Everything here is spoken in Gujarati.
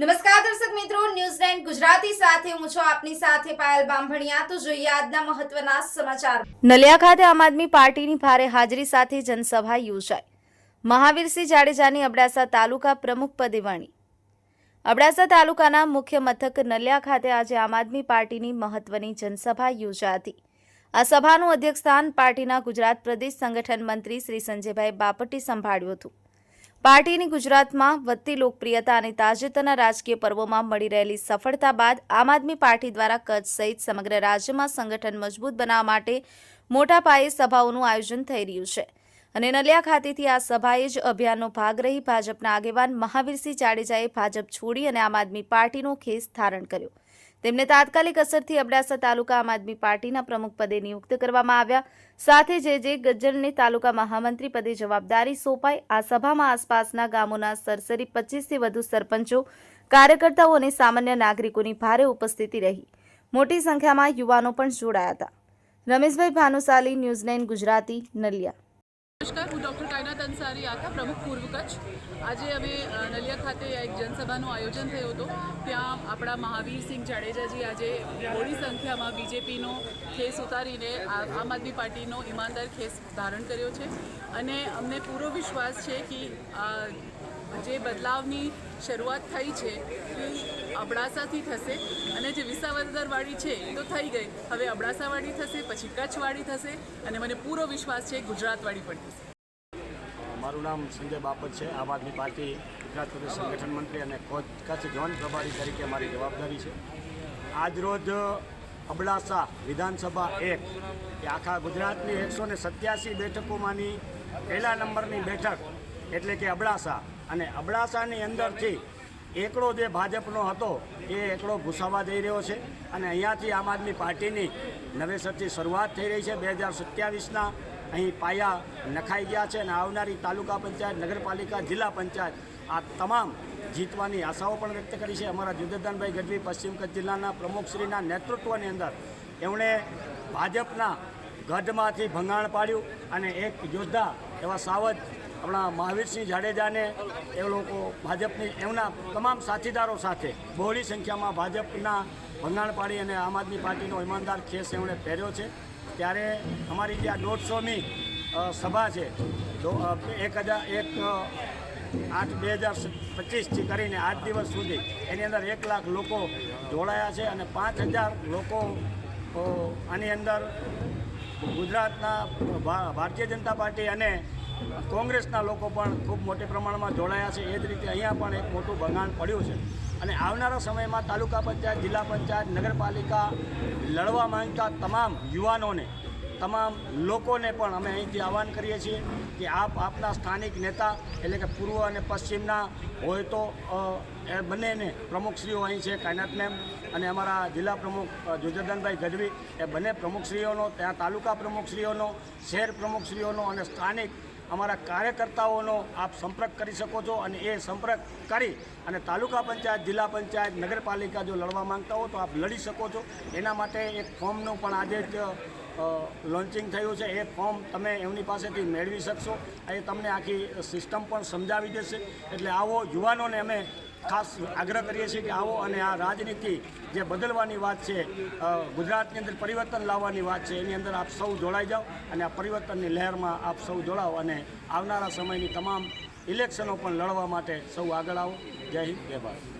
નમસ્કાર દર્શક મિત્રો, ન્યૂઝ નાઇન ગુજરાતી સાથે હું છું આપની સાથે પાયલ બામભણિયા તો જોઈએ આજના મહત્વના સમાચાર. નલિયા ખાતે આમ આદમી પાર્ટીની ભારે હાજરી સાથે જનસભા યોજાઈ. મહાવીરસિંહ જાડેજાની અબડાસા તાલુકા પ્રમુખ પદે વણી. અબડાસા તાલુકાના મુખ્ય મથક નલિયા ખાતે આજે આમ આદમી પાર્ટીની મહત્વની જનસભા યોજા હતી આ સભાનું અધ્યક્ષસ્થાન પાર્ટીના ગુજરાત પ્રદેશ સંગઠન મંત્રી શ્રી સંજયભાઈ બાપટી સંભાળ્યું હતું. પાર્ટીની ગુજરાતમાં વધતી લોકપ્રિયતા અને તાજેતરના રાજકીય પર્વોમાં મળી રહેલી સફળતા બાદ આમ આદમી પાર્ટી દ્વારા કચ્છ સહિત સમગ્ર રાજ્યમાં સંગઠન મજબૂત બનાવવા માટે મોટા પાયે સભાઓનું આયોજન થઈ રહ્યું છે. અને નલિયા ખાતેથી આ સભાએ જ અભિયાનનો ભાગ રહી ભાજપના આગેવાન મહાવીરસિંહ જાડેજાએ ભાજપ છોડી અને આમ આદમી પાર્ટીનો ખેસ ધારણ કર્યો. તેમને તાત્કાલિક અસરથી અબડાસા તાલુકા આમ આદમી પાર્ટીના પ્રમુખ પદે નિયુક્ત કરવામાં આવ્યા. સાથે જે જે ગજ્જરને તાલુકા મહામંત્રી પદે જવાબદારી સોંપાઈ, આ સભામાં આસપાસના ગામોના સરસરી પચીસથી વધુ સરપંચો, કાર્યકર્તાઓ અને સામાન્ય નાગરિકોની ભારે ઉપસ્થિતિ રહી. મોટી સંખ્યામાં યુવાનો પણ જોડાયા હતા. Rameshbhai Bhanushali, news nine Gujarati, Naliya. નમસ્કાર, હું ડૉક્ટર કાયનાત અંસારી આખા પ્રમુખ પૂર્વ કચ્છ. આજે અમે નલિયા ખાતે એક જનસભાનું આયોજન થયું હતું. ત્યાં આપણા મહાવીરસિંહ જાડેજાજી આજે મોટી સંખ્યામાં બીજેપીનો ખેસ ઉતારીને આમ આદમી પાર્ટીનો ઈમાનદાર ખેસ ધારણ કર્યો છે. અને અમને પૂરો વિશ્વાસ છે કે જે બદલાવની શરૂઆત થઈ છે અબડાસાથી થશે અને જે વિસાવદરવાળી છે એ તો થઈ ગઈ. હવે અબડાસાવાળી થશે, પછી કચ્છવાળી થશે અને મને પૂરો વિશ્વાસ છે ગુજરાતવાળી પણ થશે. મારું નામ સંજય બાપત છે. આમ આદમી પાર્ટી ગુજરાત પ્રદેશ સંગઠન મંત્રી અને કોચ- કચ્છ ઝોન પ્રભારી તરીકે મારી જવાબદારી છે. આજરોજ અબડાસા વિધાનસભા એક, કે આખા ગુજરાતની એકસો ને સત્યાસી બેઠકોમાંની પહેલા નંબરની બેઠક એટલે કે અબડાસા. અને અબડાસાની અંદરથી એકડો જે ભાજપનો હતો, એ એકડો ઘૂસાવા જઈ રહ્યો છે. અને અહીંયાથી આમ આદમી પાર્ટીની નવેસરથી શરૂઆત થઈ રહી છે. બે હજાર સત્યાવીસના અહીં પાયા નખાઈ ગયા છે અને આવનારી તાલુકા પંચાયત, નગરપાલિકા, જિલ્લા પંચાયત આ તમામ જીતવાની આશાઓ પણ વ્યક્ત કરી છે. અમારા જુદરદાનભાઈ ગઢવી પશ્ચિમ કચ્છ જિલ્લાના પ્રમુખશ્રીના નેતૃત્વની અંદર એમણે ભાજપના ગઢમાંથી ભંગાણ પાડ્યું અને એક યોદ્ધા એવા સાવજ આપણા મહાવીરસિંહ જાડેજાને એ લોકો ભાજપની એમના તમામ સાથીદારો સાથે બહોળી સંખ્યામાં ભાજપના ભંગાણ પાડી અને આમ આદમી પાર્ટીનો ઈમાનદાર ખેસ એમણે પહેર્યો છે. ત્યારે અમારી જે આ દોઢસોમી સભા છે એક હજાર, એક આઠ બે હજાર પચીસથી કરીને આઠ દિવસ સુધી એની અંદર એક લાખ લોકો જોડાયા છે અને પાંચ હજાર લોકો આની અંદર ગુજરાતના ભારતીય જનતા પાર્ટી અને કોંગ્રેસના લોકો પણ ખૂબ મોટી પ્રમાણમાં જોડાયા છે. એ જ રીતે અહીંયા પણ એક મોટું ભંગાણ પડ્યું છે. અને આવનારા સમયમાં તાલુકા પંચાયત, જિલ્લા પંચાયત, નગરપાલિકા લડવા માંગતા તમામ યુવાનોને તમામ લોકોને પણ અમે અહીંથી આહવાન કરીએ છીએ કે આપ આપના સ્થાનિક નેતા એટલે કે પૂર્વ અને પશ્ચિમના હોય તો એ બંનેને પ્રમુખશ્રીઓ અહીં છે, કાયનાત મેમ અને અમારા જિલ્લા પ્રમુખ જુજરદાનભાઈ ગઢવી, એ બંને પ્રમુખશ્રીઓનો, ત્યાં તાલુકા પ્રમુખશ્રીઓનો, શહેર પ્રમુખશ્રીઓનો અને સ્થાનિક અમારા કાર્યકર્તાઓનો આપ સંપર્ક કરી શકો છો અને એ સંપર્ક કરી અને તાલુકા પંચાયત, જિલ્લા પંચાયત, નગરપાલિકા જો લડવા માંગતા હો તો આપ લડી શકો છો. એના માટે એક ફોર્મનું પણ આજે જ લોન્ચિંગ થયું છે. એ ફોર્મ તમે એમની પાસેથી મેળવી શકશો. એ તમને આખી સિસ્ટમ પણ સમજાવી દેશે. એટલે આવો યુવાનોને અમે ખાસ આગ્રહ કરીએ છીએ કે આવો અને આ રાજનીતિ જે બદલવાની વાત છે ગુજરાતની અંદર પરિવર્તન લાવવાની વાત છે, એની અંદર આપ સૌ જોડાઈ જાઓ અને આ પરિવર્તનની લહેરમાં આપ સૌ જોડાઓ અને આવનારા સમયની તમામ ઇલેક્શનો પણ લડવા માટે સૌ આગળ આવો. જય હિન્દ, જય ભારત.